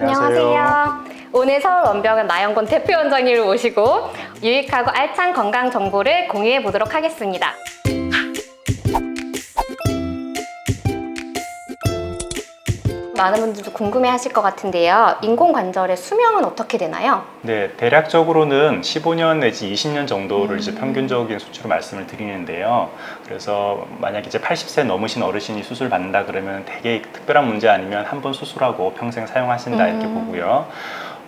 안녕하세요. 오늘 서울 원병은 나영권 대표 원장님을 모시고 유익하고 알찬 건강 정보를 공유해 보도록 하겠습니다. 많은 분들도 궁금해 하실 것 같은데요. 인공관절의 수명은 어떻게 되나요? 네, 대략적으로는 15년 내지 20년 정도를 이제 평균적인 수치로 말씀을 드리는데요. 그래서 만약 이제 80세 넘으신 어르신이 수술 받는다 그러면 되게 특별한 문제 아니면 한 번 수술하고 평생 사용하신다 이렇게 음. 보고요.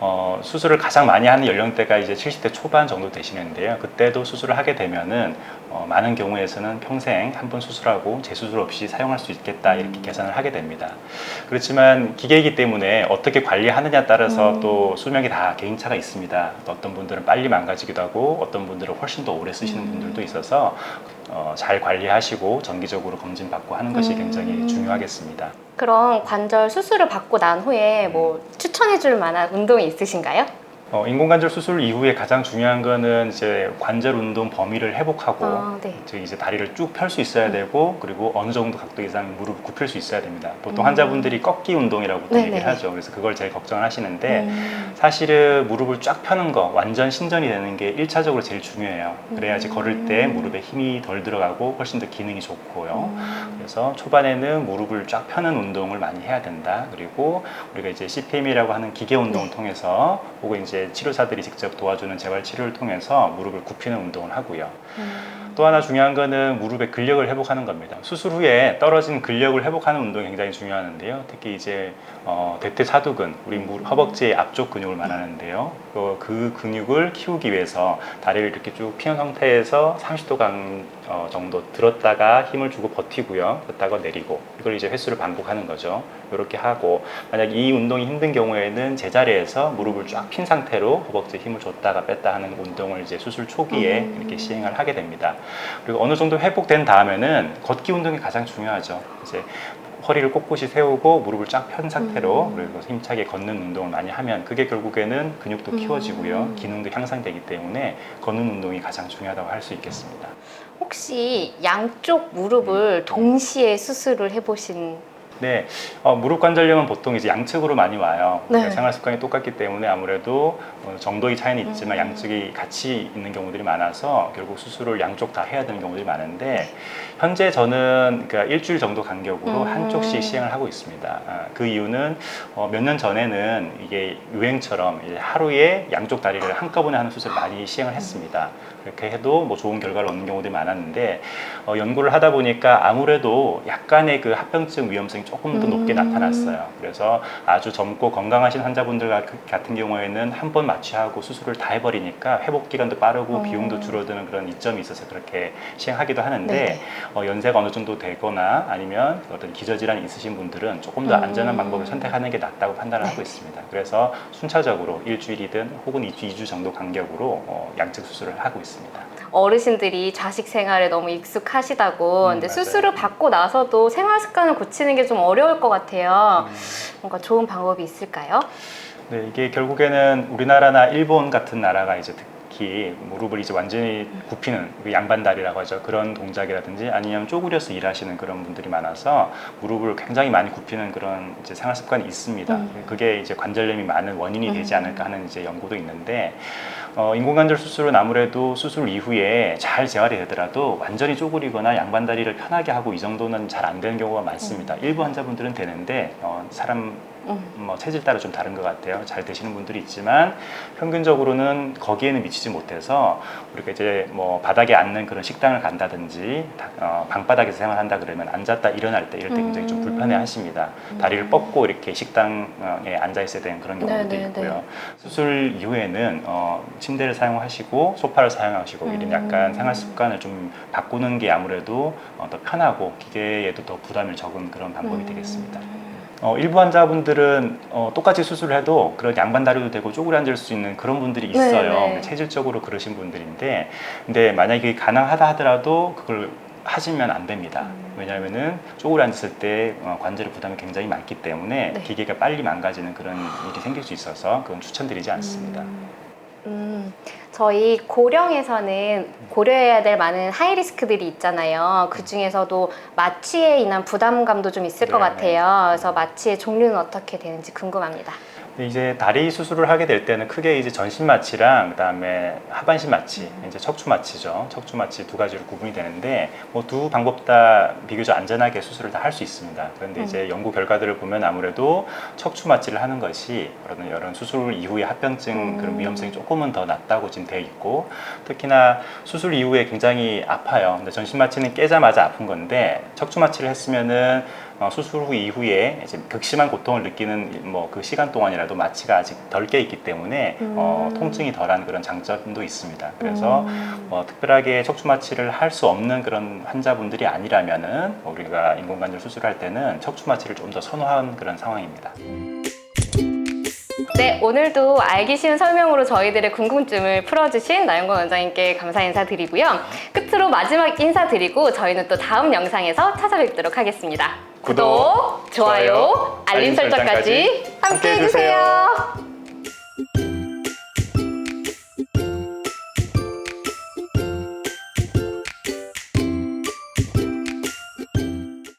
어, 수술을 가장 많이 하는 연령대가 이제 70대 초반 정도 되시는데요. 그때도 수술을 하게 되면은 어, 많은 경우에서는 평생 한 번 수술하고 재수술 없이 사용할 수 있겠다 이렇게 계산을 하게 됩니다. 그렇지만 기계이기 때문에 어떻게 관리하느냐 따라서 음. 또 수명이 다 개인차가 있습니다. 어떤 분들은 빨리 망가지기도 하고 어떤 분들은 훨씬 더 오래 쓰시는 음. 분들도 있어서 어, 잘 관리하시고 정기적으로 검진 받고 하는 것이 음. 굉장히 중요하겠습니다. 그럼 관절 수술을 받고 난 후에 뭐 추천해 줄 만한 운동이 있으신가요? 어, 인공관절 수술 이후에 가장 중요한 거는 이제 관절 운동 범위를 회복하고 아, 네. 즉 이제 다리를 쭉 펼 수 있어야 되고 그리고 어느 정도 각도 이상 무릎 굽힐 수 있어야 됩니다. 보통 음. 환자분들이 꺾기 운동이라고. 얘기를 하죠. 그래서 그걸 제일 걱정을 하시는데 음. 사실은 무릎을 쫙 펴는 거 완전 신전이 되는 게 1차적으로 제일 중요해요. 그래야지 음. 걸을 때 무릎에 힘이 덜 들어가고 훨씬 더 기능이 좋고요. 음. 그래서 초반에는 무릎을 쫙 펴는 운동을 많이 해야 된다. 그리고 우리가 이제 CPM이라고 하는 기계 운동을 네. 통해서 혹은 이제 치료사들이 직접 도와주는 재활 치료를 통해서 무릎을 굽히는 운동을 하고요. 음. 또 하나 중요한 거는 무릎의 근력을 회복하는 겁니다. 수술 후에 떨어진 근력을 회복하는 운동이 굉장히 중요하는데요. 특히 이제 어, 대퇴사두근, 우리 무릎, 허벅지의 앞쪽 근육을 말하는데요. 그, 그 근육을 키우기 위해서 다리를 이렇게 쭉 펴는 상태에서 30도간 어, 정도 들었다가 힘을 주고 버티고요. 그랬다가 내리고 이걸 이제 횟수를 반복하는 거죠. 이렇게 하고 만약 이 운동이 힘든 경우에는 제자리에서 무릎을 쫙 핀 상태로 허벅지에 힘을 줬다가 뺐다 하는 운동을 이제 수술 초기에 음. 이렇게 시행을 하게 됩니다. 그리고 어느 정도 회복된 다음에는 걷기 운동이 가장 중요하죠. 이제 허리를 꼿꼿이 세우고 무릎을 쫙 편 상태로 음. 그리고 힘차게 걷는 운동을 많이 하면 그게 결국에는 근육도 음. 키워지고요. 기능도 향상되기 때문에 걷는 운동이 가장 중요하다고 할 수 있겠습니다. 혹시 양쪽 무릎을 동시에 수술을 해보신 네, 어, 무릎 관절염은 보통 이제 양측으로 많이 와요. 네. 그러니까 생활 습관이 똑같기 때문에 아무래도 어, 정도의 차이는 있지만 음. 양측이 같이 있는 경우들이 많아서 결국 수술을 양쪽 다 해야 되는 경우들이 많은데 현재 저는 그러니까 일주일 정도 간격으로 음. 한쪽씩 시행을 하고 있습니다. 아, 그 이유는 어, 몇 년 전에는 이게 유행처럼 이제 하루에 양쪽 다리를 한꺼번에 하는 수술을 많이 시행을 했습니다. 그렇게 해도 뭐 좋은 결과를 얻는 경우들이 많았는데 어, 연구를 하다 보니까 아무래도 약간의 그 합병증 위험성이 조금 더 높게 음. 나타났어요. 그래서 아주 젊고 건강하신 환자분들 가- 같은 경우에는 한 번 마취하고 수술을 다 해버리니까 회복 기간도 빠르고 어. 비용도 줄어드는 그런 이점이 있어서 그렇게 시행하기도 하는데 네네. 어, 연세가 어느 정도 되거나 아니면 어떤 기저질환이 있으신 분들은 조금 더 음. 안전한 방법을 선택하는 게 낫다고 판단을 하고 있습니다. 그래서 순차적으로 일주일이든 혹은 2주, 2주 정도 간격으로 어, 양측 수술을 하고 있습니다. 어르신들이 자식 생활에 너무 익숙하시다고 음, 근데 맞아요. 수술을 받고 나서도 생활 습관을 고치는 게 좀 어려울 것 같아요. 음. 뭔가 좋은 방법이 있을까요? 네, 이게 결국에는 우리나라나 일본 같은 나라가 이제 특히 무릎을 이제 완전히 굽히는 그 양반다리라고 하죠. 그런 동작이라든지 아니면 쪼그려서 일하시는 그런 분들이 많아서 무릎을 굉장히 많이 굽히는 그런 이제 생활 습관이 있습니다. 음. 그게 이제 관절염이 많은 원인이 되지 음. 않을까 하는 이제 연구도 있는데 어, 인공관절 수술은 아무래도 수술 이후에 잘 재활이 되더라도 완전히 쪼그리거나 양반다리를 편하게 하고 이 정도는 잘 안 되는 경우가 많습니다. 일부 환자분들은 되는데 어, 사람 음. 뭐 체질 따라 좀 다른 것 같아요. 잘 되시는 분들이 있지만 평균적으로는 거기에는 미치지 못해서 우리가 이제 뭐 바닥에 앉는 그런 식당을 간다든지 다- 어, 방바닥에서 생활한다 그러면 앉았다 일어날 때 이럴 때 굉장히 좀 음. 불편해하십니다. 음. 다리를 뻗고 이렇게 식당에 앉아 있어야 되는 그런 경우도 네네네. 있고요. 수술 이후에는 어, 침대를 사용하시고 소파를 사용하시고 이런 음. 약간 생활 습관을 좀 바꾸는 게 아무래도 어, 더 편하고 기계에도 더 부담을 적은 그런 방법이 음. 되겠습니다. 어, 일부 환자분들은 어, 똑같이 수술해도 그런 양반 다리도 되고 쪼그려 앉을 수 있는 그런 분들이 있어요. 네네. 체질적으로 그러신 분들인데, 근데 만약에 가능하다 하더라도 그걸 하시면 안 됩니다. 음. 왜냐하면은 쪼그려 앉았을 때 어, 관절의 부담이 굉장히 많기 때문에 네. 기계가 빨리 망가지는 그런 일이 생길 수 있어서 그건 추천드리지 않습니다. 음, 음, 저희 고령에서는 고려해야 될 많은 하이 리스크들이 있잖아요. 그 중에서도 마취에 인한 부담감도 좀 있을 것 네, 같아요. 그래서 마취의 종류는 어떻게 되는지 궁금합니다. 이제 다리 수술을 하게 될 때는 크게 이제 전신 마취랑 그다음에 하반신 마취, 이제 척추 마취죠. 척추 마취 두 가지로 구분이 되는데 뭐 두 방법 다 비교적 안전하게 수술을 다 할 수 있습니다. 그런데 음. 이제 연구 결과들을 보면 아무래도 척추 마취를 하는 것이 그런 이런 수술 이후에 합병증 그런 음. 위험성이 조금은 더 낮다고 지금 되어 있고 특히나 수술 이후에 굉장히 아파요. 근데 전신 마취는 깨자마자 아픈 건데 척추 마취를 했으면은 어, 수술 후 이후에 이제 극심한 고통을 느끼는 뭐 그 시간 동안이라도 마취가 아직 덜 깨 있기 때문에 어, 음. 통증이 덜한 그런 장점도 있습니다. 그래서 음. 뭐 특별하게 척추 마취를 할 수 없는 그런 환자분들이 아니라면은 우리가 인공관절 수술할 때는 척추 마취를 좀 더 선호하는 그런 상황입니다. 네, 오늘도 알기 쉬운 설명으로 저희들의 궁금증을 풀어주신 나영권 원장님께 감사 인사드리고요. 끝으로 마지막 인사드리고 저희는 또 다음 영상에서 찾아뵙도록 하겠습니다. 구독, 좋아요, 알림 설정까지 함께. 해주세요.